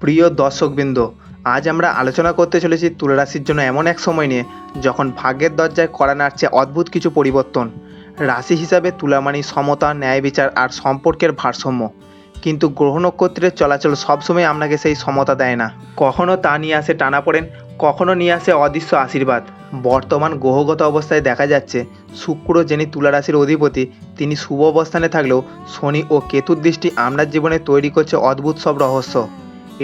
প্রিয় দর্শকবৃন্দ, আজ আমরা আলোচনা করতে চলেছি তুলা রাশির জন্য এমন এক সময় নিয়ে, যখন ভাগ্যের দরজায় করা নাড়ছে অদ্ভুত কিছু পরিবর্তন। রাশি হিসাবে তুলা মানি সমতা, ন্যায় বিচার আর সম্পর্কের ভারসাম্য। কিন্তু গ্রহ নক্ষত্রের চলাচল সবসময় আপনাকে সেই সমতা দেয় না। কখনো তা নিয়ে আসে টানাপোড়েন কখনো নিয়ে আসে অদৃশ্য আশীর্বাদ। বর্তমান গ্রহগত অবস্থায় দেখা যাচ্ছে, শুক্র যিনি তুলা রাশির অধিপতি, তিনি শুভ অবস্থানে থাকলেও শনি ও কেতুর দৃষ্টি আপনার জীবনে তৈরি করছে অদ্ভুত সব রহস্য।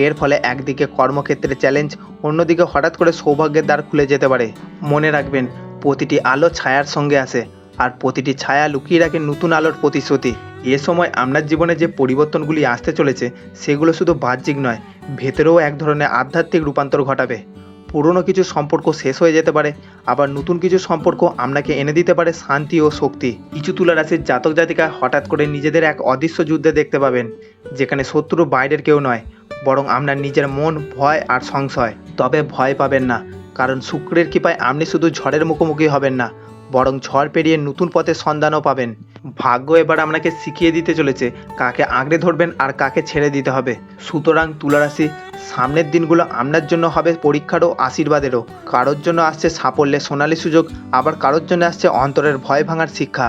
এর ফলে একদিকে কর্মক্ষেত্রে চ্যালেঞ্জ অন্যদিকে হঠাৎ করে সৌভাগ্যের দ্বার খুলে যেতে পারে। মনে রাখবেন, প্রতিটি আলো ছায়ার সঙ্গে আসে, আর প্রতিটি ছায়া লুকিয়ে রাখে নতুন আলোর প্রতিশ্রুতি। এ সময় আপনার জীবনে যে পরিবর্তনগুলি আসতে চলেছে, সেগুলো শুধু বাহ্যিক নয়, ভেতরেও এক ধরনের আধ্যাত্মিক রূপান্তর ঘটাবে। পুরনো কিছু সম্পর্ক শেষ হয়ে যেতে পারে, আবার নতুন কিছু সম্পর্ক আপনাকে এনে দিতে পারে শান্তি ও শক্তি। কিছু তুলা রাশির জাতক জাতিকা হঠাৎ করে নিজেদের এক অদৃশ্য যুদ্ধে দেখতে পাবেন, যেখানে শত্রু বাইরের কেউ নয় বরং আপনার নিজের মন, ভয় আর সংশয়। তবে ভয় পাবেন না, কারণ শুক্রের কৃপায় আপনি শুধু ঝড়ের মুখোমুখি হবেন না, বরং ঝড় পেরিয়ে নতুন পথের সন্ধানও পাবেন। ভাগ্য এবার আপনাকে শিখিয়ে দিতে চলেছে, কাকে আঁকড়ে ধরবেন আর কাকে ছেড়ে দিতে হবে। সুতরাং তুলারাশি, সামনের দিনগুলো আপনার জন্য হবে পরীক্ষারও আশীর্বাদেরও। কারোর জন্য আসছে সাফল্যের সোনালি সুযোগ, আবার কারোর জন্য আসছে অন্তরের ভয় ভাঙার শিক্ষা।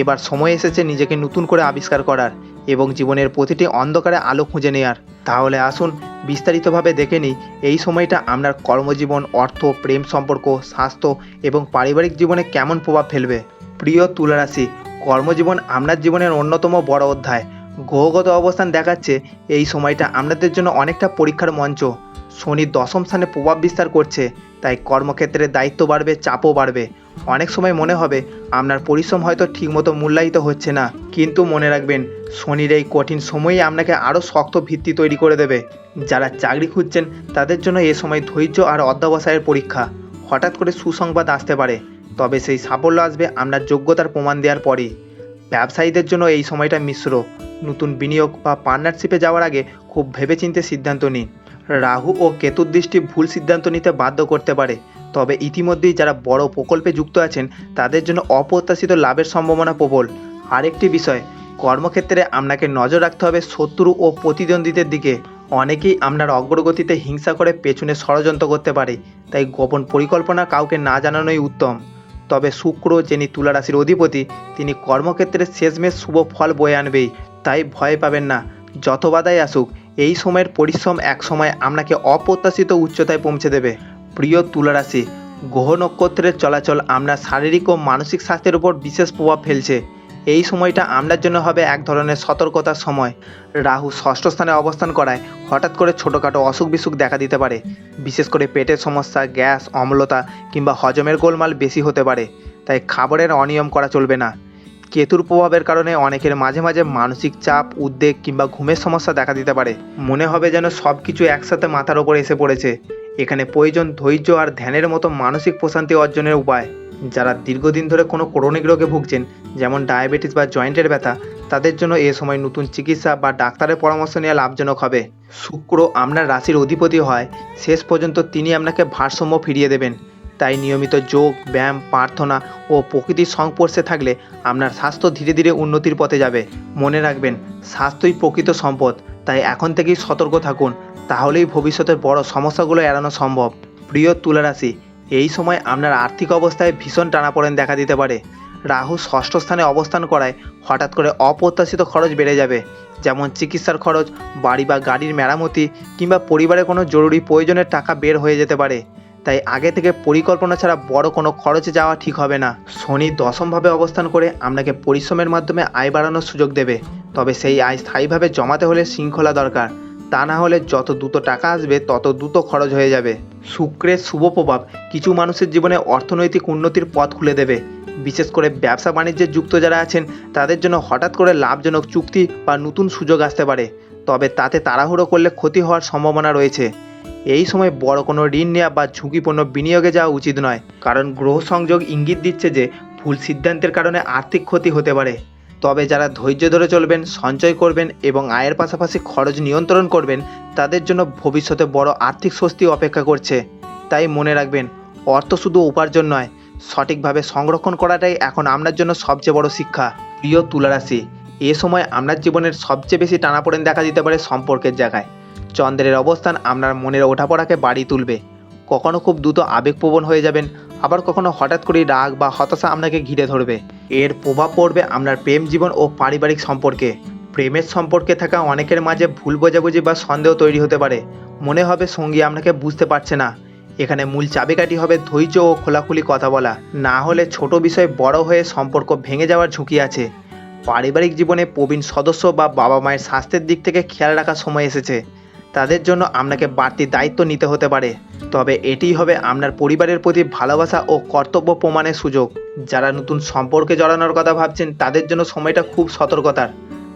এবার সময় এসেছে নিজেকে নতুন করে আবিষ্কার করার। এবং জীবনের প্রতিটি অন্ধকারে আলো খুঁজে নেওয়ার তাহলে আসুন, বিস্তারিতভাবে দেখে নিই, এই সময়টা আপনার কর্মজীবন, অর্থ, প্রেম সম্পর্ক, স্বাস্থ্য এবং পারিবারিক জীবনে কেমন প্রভাব ফেলবে? প্রিয় তুলারাশি, কর্মজীবন আপনার জীবনের অন্যতম বড় অধ্যায়। গ্রহগত অবস্থান দেখাচ্ছে, এই সময়টা আপনাদের জন্য অনেকটা পরীক্ষার মঞ্চ। শনি দশম স্থানে প্রভাব বিস্তার করছে, তাই কর্মক্ষেত্রে দায়িত্ব বাড়বে, চাপও বাড়বে। অনেক সময় মনে হবে, আপনার পরিশ্রম হয়তো ঠিকমতো মূল্যায়িত হচ্ছে না। কিন্তু মনে রাখবেন, শনির এই কঠিন সময়ই আপনাকে আরও শক্ত ভিত্তি তৈরি করে দেবে। যারা চাকরি খুঁজছেন, তাদের জন্য এ সময় ধৈর্য আর অধ্যবসায়ের পরীক্ষা। হঠাৎ করে সুসংবাদ আসতে পারে, তবে সেই সাফল্য আসবে আপনার যোগ্যতার প্রমাণ দেওয়ার পরেই। ব্যবসায়ীদের জন্য এই সময়টা মিশ্র। নতুন বিনিয়োগ বা পার্টনারশিপে যাওয়ার আগে খুব ভেবেচিন্তে সিদ্ধান্ত নিন। রাহু ও কেতুর দৃষ্টি ভুল সিদ্ধান্ত নিতে বাধ্য করতে পারে। তবে ইতিমধ্যেই যারা বড় প্রকল্পে যুক্ত আছেন, তাদের জন্য অপ্রত্যাশিত লাভের সম্ভাবনা প্রবল। আরেকটি বিষয়, কর্মক্ষেত্রে আপনাকে নজর রাখতে হবে শত্রু ও প্রতিদ্বন্দ্বীদের দিকে। অনেকেই আপনার অগ্রগতিতে হিংসা করে পেছনে ষড়যন্ত্র করতে পারে, তাই গোপন পরিকল্পনা কাউকে না জানানোই উত্তম। তবে শুক্র যিনি তুলা রাশির অধিপতি, তিনি কর্মক্ষেত্রে শেষমেশ শুভ ফল বয়ে আনবেই। তাই ভয় পাবেন না। যত বাধাই আসুক, এই সময়ের পরিশ্রম এক সময় আপনাকে অপ্রত্যাশিত উচ্চতায় পৌঁছে দেবে। প্রিয় তুলারাশি, গ্রহ নক্ষত্রের চলাচল আপনার শারীরিক ও মানসিক স্বাস্থ্যের উপর বিশেষ প্রভাব ফেলছে। এই সময়টা আপনার জন্য হবে এক ধরনের সতর্কতার সময়। রাহু ষষ্ঠ স্থানে অবস্থান করায় হঠাৎ করে ছোটোখাটো অসুখ বিসুখ দেখা দিতে পারে। বিশেষ করে পেটের সমস্যা, গ্যাস, অম্লতা কিংবা হজমের গোলমাল বেশি হতে পারে। তাই খাবারের অনিয়ম করা চলবে না। কেতুর প্রভাবের কারণে অনেকের মাঝে মাঝে মানসিক চাপ, উদ্বেগ কিংবা ঘুমের সমস্যা দেখা দিতে পারে। মনে হবে যেন সব কিছু একসাথে মাথার ওপর এসে পড়েছে। এখানে প্রয়োজন ধৈর্য আর ধ্যানের মতো মানসিক প্রশান্তি অর্জনের উপায়। যারা দীর্ঘদিন ধরে কোনো ক্রনিক রোগে ভুগছেন, যেমন ডায়াবেটিস বা জয়েন্টের ব্যথা, তাদের জন্য এ সময় নতুন চিকিৎসা বা ডাক্তারের পরামর্শ নেওয়া লাভজনক হবে। শুক্র আপনার রাশির অধিপতি হয়। শেষ পর্যন্ত তিনি আপনাকে ভারসাম্য ফিরিয়ে দেবেন। তাই নিয়মিত যোগ, ব্যায়াম, প্রার্থনা ও প্রকৃতির সংস্পর্শে থাকলে আপনার স্বাস্থ্য ধীরে ধীরে উন্নতির পথে যাবে। মনে রাখবেন, স্বাস্থ্যই প্রকৃত সম্পদ। তাই এখন থেকেই সতর্ক থাকুন, তাহলেই ভবিষ্যতের বড় সমস্যাগুলো এড়ানো সম্ভব। প্রিয় তুলারাশি, এই সময় আপনার আর্থিক অবস্থায় ভীষণ টানাপোড়েন দেখা দিতে পারে। রাহু ষষ্ঠ স্থানে অবস্থান করায় হঠাৎ করে অপ্রত্যাশিত খরচ বেড়ে যাবে। যেমন চিকিৎসার খরচ, বাড়ি বা গাড়ির মেরামতি কিংবা পরিবারে কোনো জরুরি প্রয়োজনের টাকা বের হয়ে যেতে পারে। তাই আগে থেকে পরিকল্পনা ছাড়া বড় কোনো খরচে যাওয়া ঠিক হবে না। শনি দশমভাবে অবস্থান করে আপনাকে পরিশ্রমের মাধ্যমে আয় বাড়ানোর সুযোগ দেবে। তবে সেই আয় স্থায়ীভাবে জমাতে হলে শৃঙ্খলা দরকার। তা না হলে যত দ্রুত টাকা আসবে, তত দ্রুত খরচ হয়ে যাবে। শুক্রের শুভ প্রভাব কিছু মানুষের জীবনে অর্থনৈতিক উন্নতির পথ খুলে দেবে। বিশেষ করে ব্যবসা বাণিজ্যে যুক্ত যারা আছেন, তাদের জন্য হঠাৎ করে লাভজনক চুক্তি বা নতুন সুযোগ আসতে পারে। তবে তাতে তাড়াহুড়ো করলে ক্ষতি হওয়ার সম্ভাবনা রয়েছে। এই সময় বড় কোনো ঋণ নেওয়া বা ঝুঁকিপূর্ণ বিনিয়োগে যাওয়া উচিত নয়। কারণ গ্রহ সংযোগ ইঙ্গিত দিচ্ছে যে ভুল সিদ্ধান্তের কারণে আর্থিক ক্ষতি হতে পারে। তবে যারা ধৈর্য ধরে চলবেন, সঞ্চয় করবেন এবং আয়ের পাশাপাশি খরচ নিয়ন্ত্রণ করবেন, তাদের জন্য ভবিষ্যতে বড় আর্থিক স্বস্তি অপেক্ষা করছে। তাই মনে রাখবেন, অর্থ শুধু উপার্জন নয়, সঠিকভাবে সংরক্ষণ করাটাই এখন আপনার জন্য সবচেয়ে বড় শিক্ষা। প্রিয় তুলারাশি, এ সময় আপনার জীবনের সবচেয়ে বেশি টানাপোড়েন দেখা দিতে পারে সম্পর্কের জায়গায়। চন্দ্রের অবস্থান আপনার মনের ওঠাপড়াকে বাড়ি তুলবে। কখনো খুব দ্রুত আবেগপ্রবণ হয়ে যাবেন, আবার কখনো হঠাৎ করেই রাগ বা হতাশা আপনাকে ঘিরে ধরবে। এর প্রভাব পড়বে আপনার প্রেম জীবন ও পারিবারিক সম্পর্কে। প্রেমের সম্পর্কে থাকা অনেকের মাঝে ভুল বোঝাবুঝি বা সন্দেহ তৈরি হতে পারে। মনে হবে সঙ্গী আপনাকে বুঝতে পারছে না। এখানে মূল চাবিকাঠি হবে ধৈর্য ও খোলাখুলি কথা বলা। না হলে ছোট বিষয় বড় হয়ে সম্পর্ক ভেঙে যাওয়ার ঝুঁকি আছে। পারিবারিক জীবনে প্রবীণ সদস্য বা বাবা মায়ের স্বাস্থ্যের দিক থেকে খেয়াল রাখার সময় এসেছে। তাদের জন্য আপনাকে বাড়তি দায়িত্ব নিতে হতে পারে। তবে এটিই হবে আপনার পরিবারের প্রতি ভালোবাসা ও কর্তব্য প্রমাণের সুযোগ। যারা নতুন সম্পর্কে জড়ানোর কথা ভাবছেন, তাদের জন্য সময়টা খুব সতর্কতার।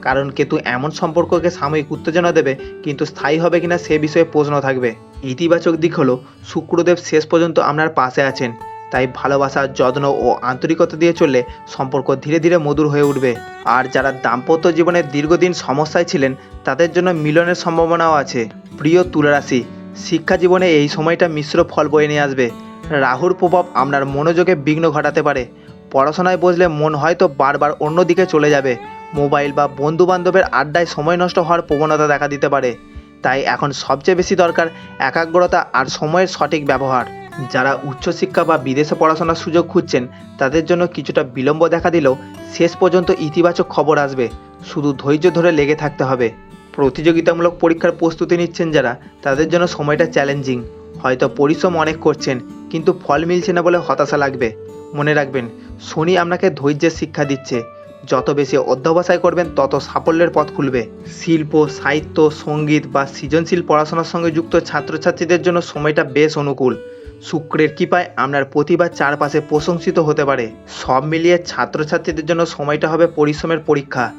কারণ কেতু এমন সম্পর্ককে সাময়িক উত্তেজনা দেবে, কিন্তু স্থায়ী হবে কিনা সে বিষয়ে প্রশ্ন থাকবে। ইতিবাচক দিক হলো, শুক্রদেব শেষ পর্যন্ত আপনার পাশে আছেন। তাই ভালোবাসা যত্ন ও আন্তরিকতা দিয়ে চললে সম্পর্ক ধীরে ধীরে মধুর হয়ে উঠবে। আর যারা দাম্পত্য জীবনে দীর্ঘদিন সমস্যায় ছিলেন, তাদের জন্য মিলনের সম্ভাবনাও আছে। প্রিয় তুলারাশি, শিক্ষা জীবনে এই সময়টা মিশ্র ফল বয়ে নিয়ে আসবে। রাহুর প্রভাব আপনার মনোযোগে বিঘ্ন ঘটাতে পারে। পড়াশোনায় বসলে মন হয়তো বারবার অন্যদিকে চলে যাবে। মোবাইল বা বন্ধু বান্ধবের আড্ডায় সময় নষ্ট হওয়ার প্রবণতা দেখা দিতে পারে। তাই এখন সবচেয়ে বেশি দরকার একাগ্রতা আর সময়ের সঠিক ব্যবহার। যারা উচ্চশিক্ষা বা বিদেশে পড়াশোনার সুযোগ খুঁজছেন, তাদের জন্য কিছুটা বিলম্ব দেখা দিলেও শেষ পর্যন্ত ইতিবাচক খবর আসবে। শুধু ধৈর্য ধরে লেগে থাকতে হবে। প্রতিযোগিতামূলক পরীক্ষার প্রস্তুতি নিচ্ছেন যারা, তাদের জন্য সময়টা চ্যালেঞ্জিং হয়তো পরিশ্রম অনেক করছেন, কিন্তু ফল মিলছে না বলে হতাশা লাগবে। মনে রাখবেন, শনি আপনাকে ধৈর্যের শিক্ষা দিচ্ছে। যত বেশি অধ্যবসায় করবেন, তত সাফল্যের পথ খুলবে। শিল্প, সাহিত্য, সংগীত বা সৃজনশীল পড়াশোনার সঙ্গে যুক্ত ছাত্রছাত্রীদের জন্য সময়টা বেশ অনুকূল। শুক্রের কৃপায় আপনার প্রতিভা চারপাশে প্রশংসিত হতে পারে। সব মিলিয়ে ছাত্রছাত্রীদের জন্য সময়টা হবে পরিশ্রমের পরীক্ষা।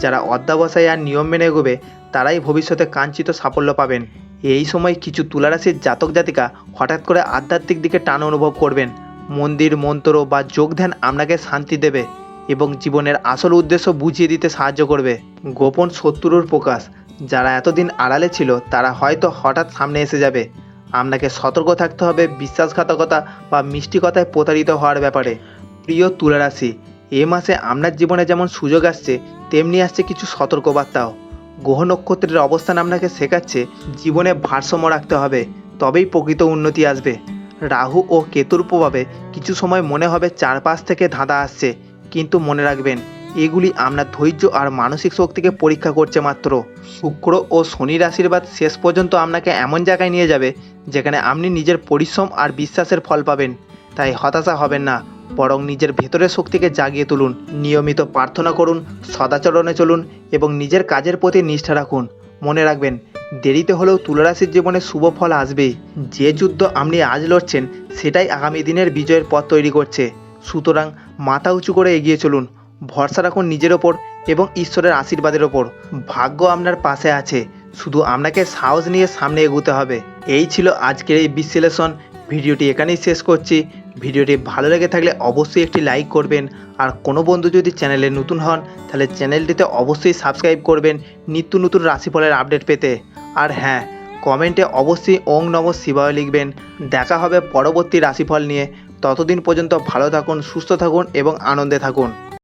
যারা অধ্যাবসায় আর নিয়ম মেনে এগোবে, তারাই ভবিষ্যতে কাঙ্ক্ষিত সাফল্য পাবেন। এই সময় কিছু তুলারাশির জাতক জাতিকা হঠাৎ করে আধ্যাত্মিক দিকে টান অনুভব করবেন। মন্দির, মন্ত্র বা যোগ ধ্যান আপনাকে শান্তি দেবে এবং জীবনের আসল উদ্দেশ্য বুঝিয়ে দিতে সাহায্য করবে। গোপন শত্রুর প্রকাশ, যারা এতদিন আড়ালে ছিল, তারা হয়তো হঠাৎ সামনে এসে যাবে। আপনাকে সতর্ক থাকতে হবে বিশ্বাসঘাতকতা বা মিষ্টি কথায় প্রতারিত হওয়ার ব্যাপারে। প্রিয় তুলারাশি, এ মাসে আপনার জীবনে যেমন সুযোগ আসছে, তেমনি আসছে কিছু সতর্কবার্তাও। গ্রহ নক্ষত্রের অবস্থান আপনাকে শেখাচ্ছে, জীবনে ভারসাম্য রাখতে হবে, তবেই প্রকৃত উন্নতি আসবে। রাহু ও কেতুর প্রভাবে কিছু সময় মনে হবে চারপাশ থেকে ধাঁধা আসছে, কিন্তু মনে রাখবেন এগুলি আপনার ধৈর্য আর মানসিক শক্তিকে পরীক্ষা করছে মাত্র। শুক্র ও শনির আশীর্বাদ শেষ পর্যন্ত আপনাকে এমন জায়গায় নিয়ে যাবে, যেখানে আপনি নিজের পরিশ্রম আর বিশ্বাসের ফল পাবেন। তাই হতাশা হবেন না, বরং নিজের ভেতরের শক্তিকে জাগিয়ে তুলুন। নিয়মিত প্রার্থনা করুন, সদাচরণে চলুন এবং নিজের কাজের প্রতি নিষ্ঠা রাখুন। মনে রাখবেন, দেরিতে হলেও তুলারাশির জীবনে শুভ ফল আসবেই। যে যুদ্ধ আপনি আজ লড়ছেন, সেটাই আগামী দিনের বিজয়ের পথ তৈরি করছে। সুতরাং মাথা উঁচু করে এগিয়ে চলুন। ভরসা রাখুন নিজের ওপর এবং ঈশ্বরের আশীর্বাদের ওপর। ভাগ্য আপনার পাশে আছে, শুধু আপনাকে সাহস নিয়ে সামনে এগোতে হবে। এই ছিল আজকের এই বিশ্লেষণ। ভিডিওটি এখানেই শেষ করছি। ভিডিওটি ভালো লেগে থাকলে অবশ্যই একটি লাইক করবেন। আর কোনো বন্ধু যদি চ্যানেলে নতুন হন, তাহলে চ্যানেলটিতে অবশ্যই সাবস্ক্রাইব করবেন নিত্য নতুন রাশিফলের আপডেট পেতে। আর হ্যাঁ কমেন্টে অবশ্যই ওং নম শিবায় লিখবেন। দেখা হবে পরবর্তী রাশিফল নিয়ে। ততদিন পর্যন্ত ভালো থাকুন, সুস্থ থাকুন এবং আনন্দে থাকুন।